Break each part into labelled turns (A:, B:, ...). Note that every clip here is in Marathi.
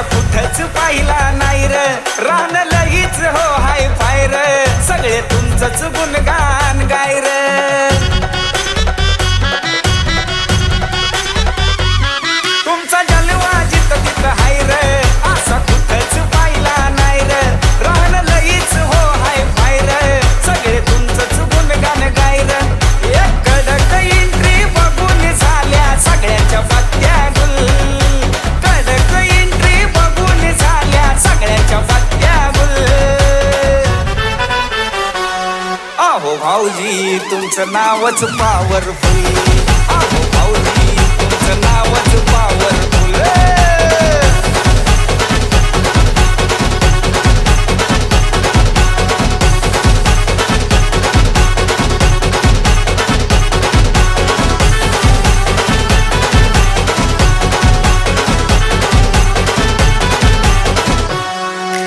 A: असा कुठंच पाहिला नाही र. रान लगीच हो हाय फायर सगळे तुमचंच गुणगान गाय र. भाऊजी तुमचं नावच पावरफुल भाऊजी तुमचं नावच पावरफुल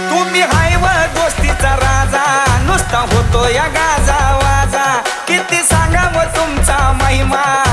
A: तुम्ही हायवर दोस्तीचा राजा नुसता होतो या गाजा मग तुमचा महिमा.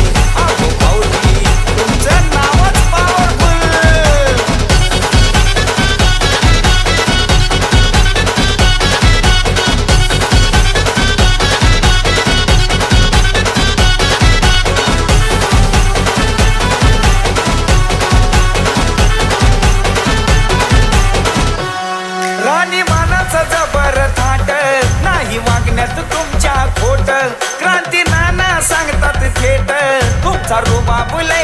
A: సరుబాబులై